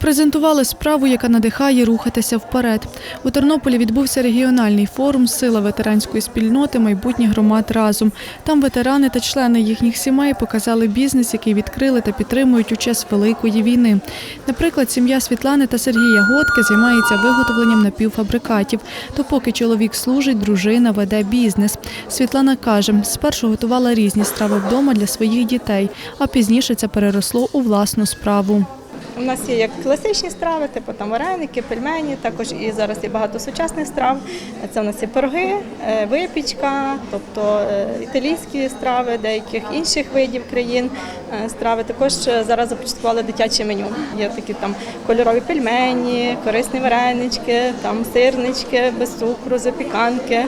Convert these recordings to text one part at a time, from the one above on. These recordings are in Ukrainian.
Презентували справу, яка надихає рухатися вперед. У Тернополі відбувся регіональний форум Сила ветеранської спільноти майбутніх громад разом. Там ветерани та члени їхніх сімей показали бізнес, який відкрили та підтримують у час великої війни. Наприклад, сім'я Світлани та Сергія Готки займається виготовленням напівфабрикатів. То поки чоловік служить, дружина веде бізнес. Світлана каже, спершу готувала різні страви вдома для своїх дітей, а пізніше це переросло у власну справу. У нас є як класичні страви, типу там вареники, пельмені, також і зараз є багато сучасних страв. Це у нас є пироги, е, випічка, тобто е, італійські страви, деяких інших видів країн е, страви. Також зараз започаткували дитяче меню. Є такі там кольорові пельмені, корисні варенички, там сирнички без цукру, запіканки,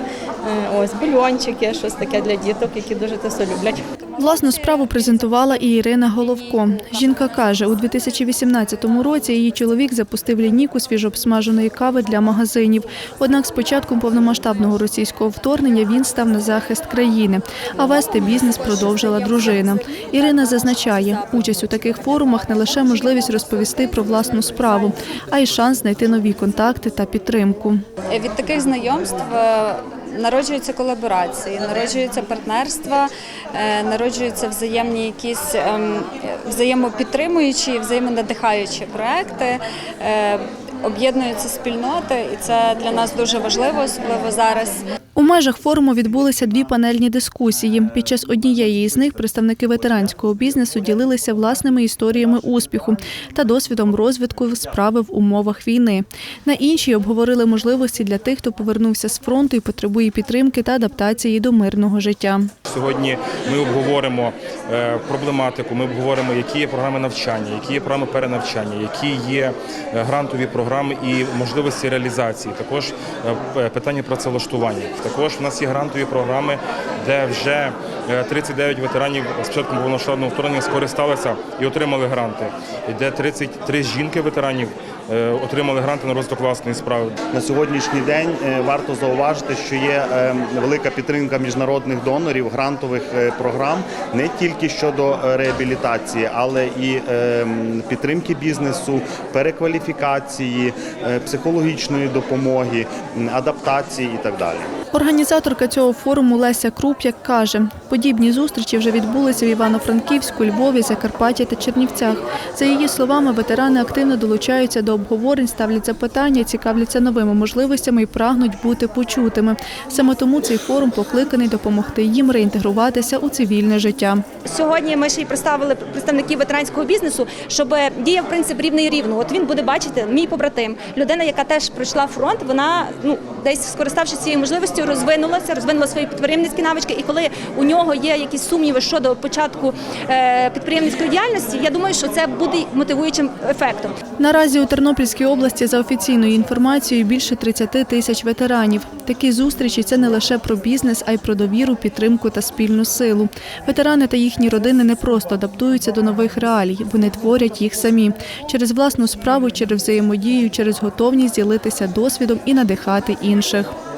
ось бульончики, щось таке для діток, які дуже це все люблять. Власну справу презентувала і Ірина Головко. Жінка каже, у 2018 році її чоловік запустив лінійку свіжообсмаженої кави для магазинів. Однак з початком повномасштабного російського вторгнення він став на захист країни, а вести бізнес продовжила дружина. Ірина зазначає, участь у таких форумах не лише можливість розповісти про власну справу, а й шанс знайти нові контакти та підтримку. Від таких знайомств е, народжуються колаборації, народжуються партнерства, е, народжуються взаємні якісь ем, взаємопідтримуючі, взаємонадихаючі проекти. е, Об'єднуються спільноти, і це для нас дуже важливо, особливо зараз. У межах форуму відбулися дві панельні дискусії. Під час однієї із них представники ветеранського бізнесу ділилися власними історіями успіху та досвідом розвитку справи в умовах війни. На іншій обговорили можливості для тих, хто повернувся з фронту і потребує підтримки та адаптації до мирного життя. Сьогодні ми обговоримо е, проблематику, ми обговоримо, які є програми навчання, які є програми перенавчання, які є е, грантові програми і можливості реалізації. Також е, питання працевлаштування. Також в нас є грантові програми, де вже е, 39 ветеранів з початку повномасштабного вторгнення скористалися і отримали гранти. І де 33 жінки ветеранів е, отримали гранти на розвиток власної справи. На сьогоднішній день е, варто зауважити, що є е, велика підтримка міжнародних донорів, грантових е, програм не тільки щодо е, реабілітації, але і е, підтримки бізнесу, перекваліфікації, е, психологічної допомоги, адаптації і так далі. Організаторка цього форуму Леся Круп'як каже, подібні зустрічі вже відбулися в Івано-Франківську, Львові, Закарпатті та Чернівцях. За її словами, ветерани активно долучаються до обговорень, ставлять запитання, цікавляться новими можливостями і прагнуть бути почутими. Саме тому цей форум покликаний допомогти їм реінтегруватися у цивільне життя. Сьогодні ми ще й представили представників ветеранського бізнесу, щоб діяв принцип рівний рівно. От він буде бачити, мій побратим, людина, яка теж пройшла фронт, вона ну десь скориставшись цією можливістю, розвинулася, розвинула свої підприємницькі навички. І коли у нього є якісь сумніви щодо початку е, підприємницької діяльності, я думаю, що це буде мотивуючим ефектом. Наразі у Тернопільській області за офіційною інформацією більше 30 тисяч ветеранів. Такі зустрічі це не лише про бізнес, а й про довіру, підтримку та спільну силу. Ветерани та їхні родини не просто адаптуються до нових реалій, вони творять їх самі через власну справу, через взаємодію, через готовність ділитися досвідом і надихати інших.